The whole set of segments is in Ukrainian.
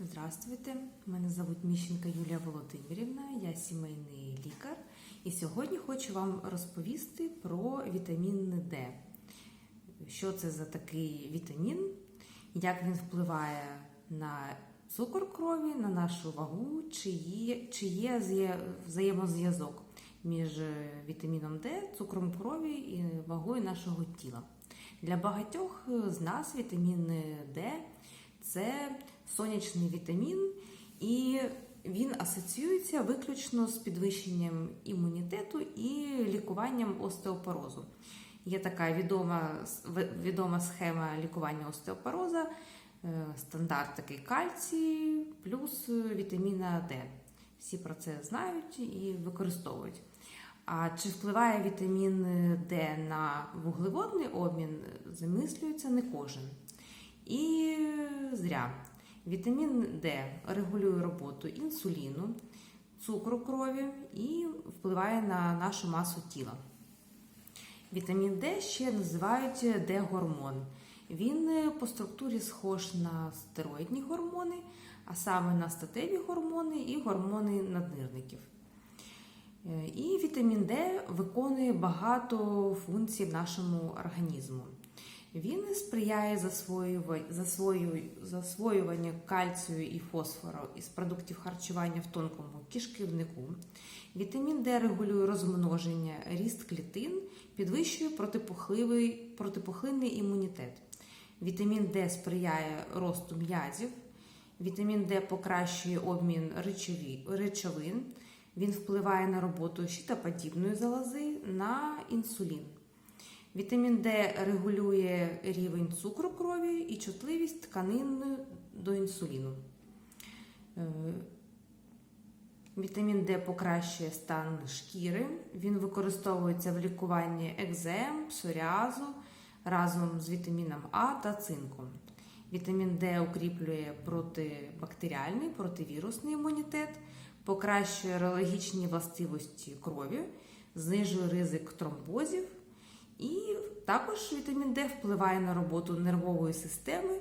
Здравствуйте, мене звуть Міщенка Юлія Володимирівна, я сімейний лікар. І сьогодні хочу вам розповісти про вітамін Д. Що це за такий вітамін, як він впливає на цукор крові, на нашу вагу, чи є, чи є взаємозв'язок між вітаміном Д, цукром крові і вагою нашого тіла. Для багатьох з нас вітамін Д це сонячний вітамін, і він асоціюється виключно з підвищенням імунітету і лікуванням остеопорозу. Є така відома, відома схема лікування остеопороза, е, стандарт такий кальцій плюс вітаміна Д. Всі про це знають і використовують. А чи впливає вітамін Д на вуглеводний обмін, замислюється не кожен. І зря. Вітамін Д регулює роботу інсуліну, цукру крові і впливає на нашу масу тіла. Вітамін Д ще називають Д-гормон. Він е, по структурі схож на стероїдні гормони, а саме на статеві гормони і гормони наднирників. Е, І вітамін Д виконує багато функцій в нашому організму. Він сприяє засвоюванню кальцію і фосфору із продуктів харчування в тонкому кишківнику. Вітамін Д регулює розмноження, ріст клітин, підвищує протипухлинний імунітет. Вітамін Д сприяє росту м'язів. Вітамін Д покращує обмін речовин. Він впливає на роботу щитоподібної залози, на інсулін. Вітамін Д регулює рівень цукру крові і чутливість тканин до інсуліну. Е, Вітамін Д покращує стан шкіри. Він використовується в лікуванні екзем, псоріазу разом з вітаміном А та цинком. Вітамін Д укріплює протибактеріальний, противірусний імунітет, покращує аерологічні властивості крові, знижує ризик тромбозів. І також вітамін Д впливає на роботу нервової системи,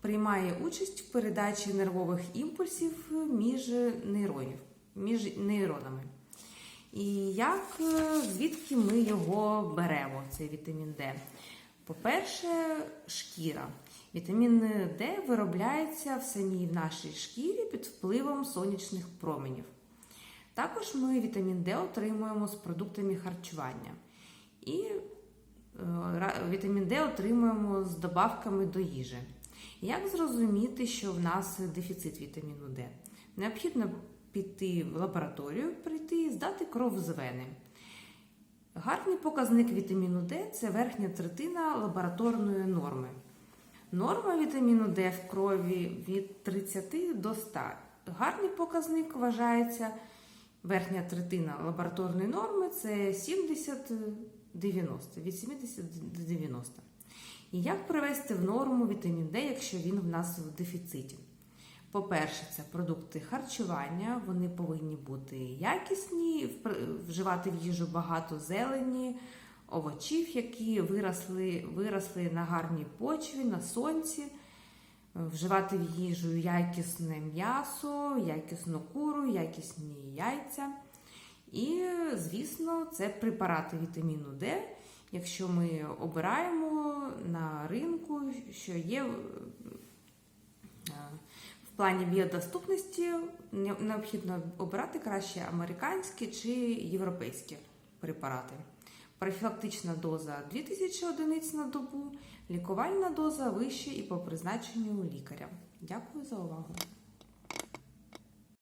приймає участь в передачі нервових імпульсів між нейронів, між нейронами. І як е, звідки ми його беремо, цей вітамін Д? По-перше, шкіра. Вітамін Д виробляється в самій нашій шкірі під впливом сонячних променів. Також ми вітамін Д отримуємо з продуктами харчування. І вітамін Д отримуємо з добавками до їжі. Як зрозуміти, що в нас дефіцит вітаміну Д? Необхідно піти в лабораторію, прийти і здати кров з вени. Гарний показник вітаміну Д це верхня третина лабораторної норми. Норма вітаміну Д в крові від 30 до 100. Гарний показник вважається верхня третина лабораторної норми це 70-90, від 70 до 90. І як привести в норму вітамін Д, якщо він в нас в дефіциті? По-перше, це продукти харчування, вони повинні бути якісні, вживати в їжу багато зелені, овочів, які виросли, виросли на гарній почві, на сонці, вживати в їжу якісне м'ясо, якісну куру, якісні яйця. І, звісно, це препарати вітаміну Д, якщо ми обираємо на ринку, що є е, в плані біодоступності, необхідно обирати краще американські чи європейські препарати. Профілактична доза 2000 одиниць на добу, лікувальна доза вище і по призначенню лікаря. Дякую за увагу.